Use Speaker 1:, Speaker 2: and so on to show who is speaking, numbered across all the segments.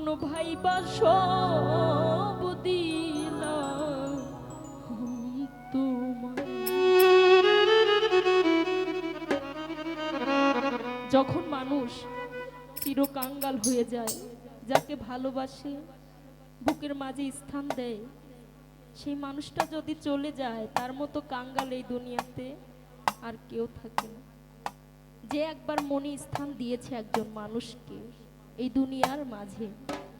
Speaker 1: মন ভাই সব যখন মানুষ চিরকাঙ্গাল হয়ে যায়, যাকে ভালোবাসে, বুকের মাঝে স্থান দেয়, সেই মানুষটা যদি চলে যায়, তার মতো কাঙ্গাল এই দুনিয়াতে আর কেউ থাকে না। যে একবার মনে স্থান দিয়েছে একজন মানুষকে এই দুনিয়ার মাঝে।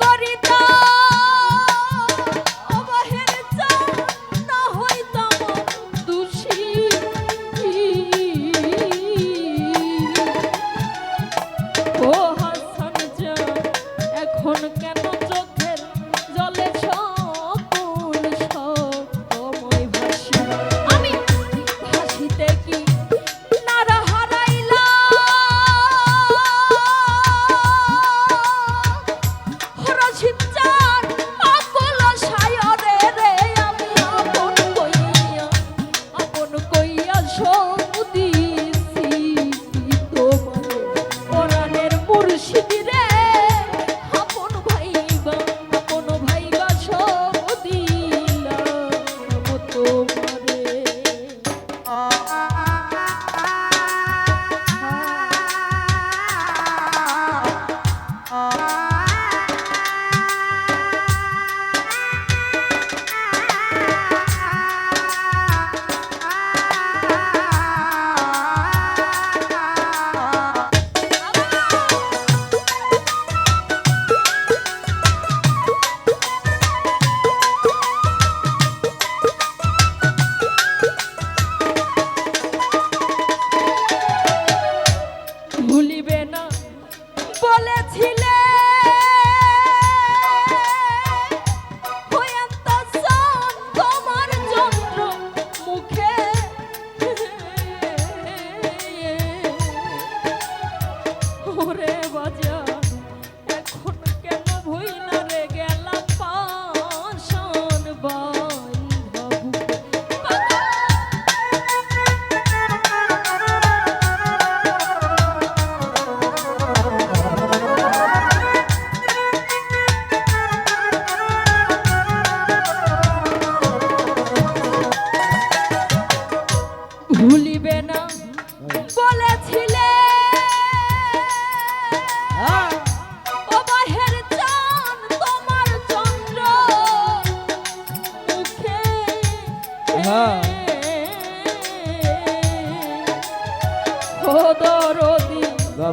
Speaker 1: করিতা।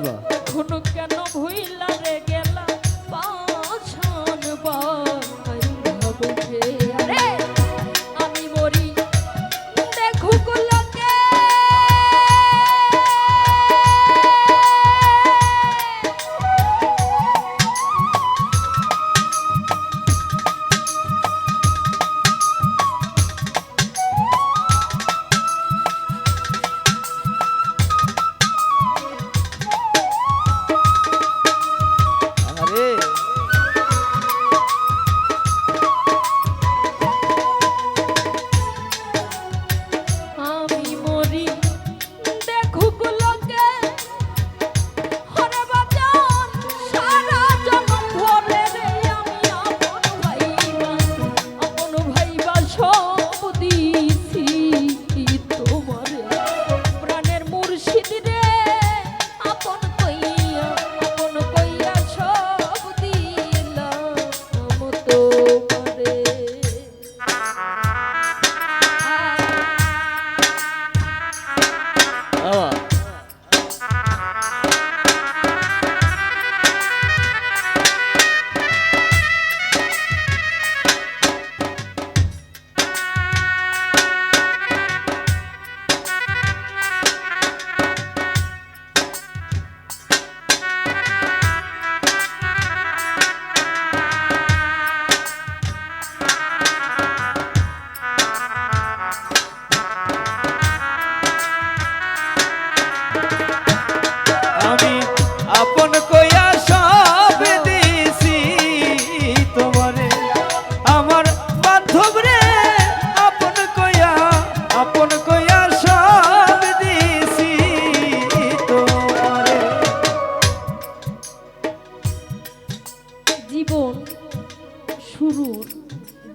Speaker 2: বাবা।
Speaker 1: কেন ভুইলা রে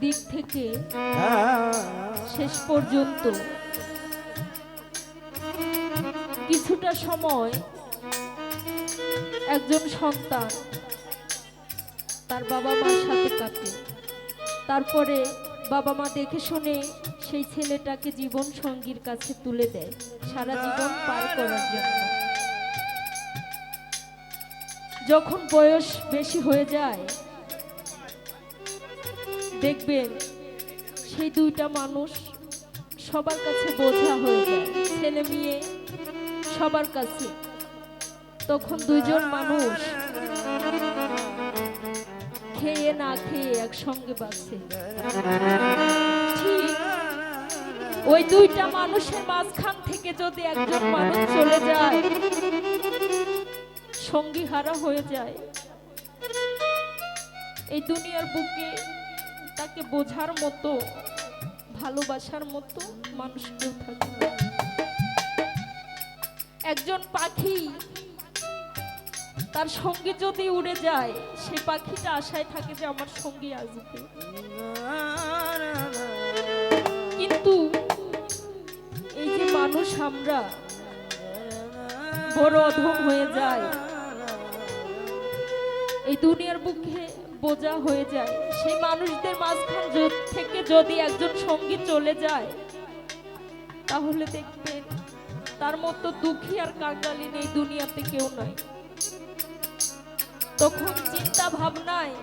Speaker 1: দিক থেকে শেষ পর্যন্ত কিছুটা সময় একজন সন্তান তার বাবা মার সাথে কাটে। তারপরে বাবা মা দেখে শুনে সেই ছেলেটাকে জীবন সঙ্গীর কাছে তুলে দেয় সারা জীবন পার করার জন্য। যখন বয়স বেশি হয়ে যায় দেখবেন সেই দুইটা মানুষ সবার কাছে বোঝা হয়ে যায়। ছেলে মেয়ে সবার কাছে। তখন দুইজন মানুষ খেয়ে না খেয়ে একসঙ্গে বাঁচে। ওই দুইটা মানুষের মাঝখান থেকে যদি একজন মানুষ চলে যায় সঙ্গী হারা হয়ে যায়। এই দুনিয়ার বুকে তাকে বোঝার মতো, ভালোবাসার মতো মানুষ কেউ থাকে। একজন পাখি, তার সঙ্গে যদি উড়ে যায়, সে পাখিটা আশায় থাকে যে আমার সঙ্গী আসবে কিন্তু এই যে মানুষ আমরা, বড় অধম হয়ে যায় এই দুনিয়ার বুকে বোঝা হয়ে যায়। সেই মানুষদের মাঝখান থেকে যদি একজন সঙ্গী চলে যায় তাহলে দেখবেন তার মতো দুঃখী আর কাঙ্গালিন এই দুনিয়াতে কেউ নাই। তখন চিন্তা ভাবনায়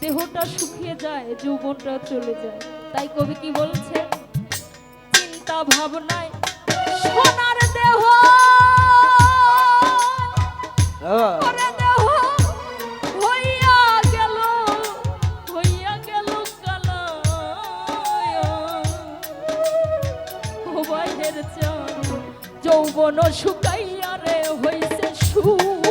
Speaker 1: দেহটা শুকিয়ে যায় যৌবনটা চলে যায়। তাই কবি কি বলছে চিন্তা ভাবনায় সোনার দেহ যৌবন শুকাইয়া রে হইছে শুকনা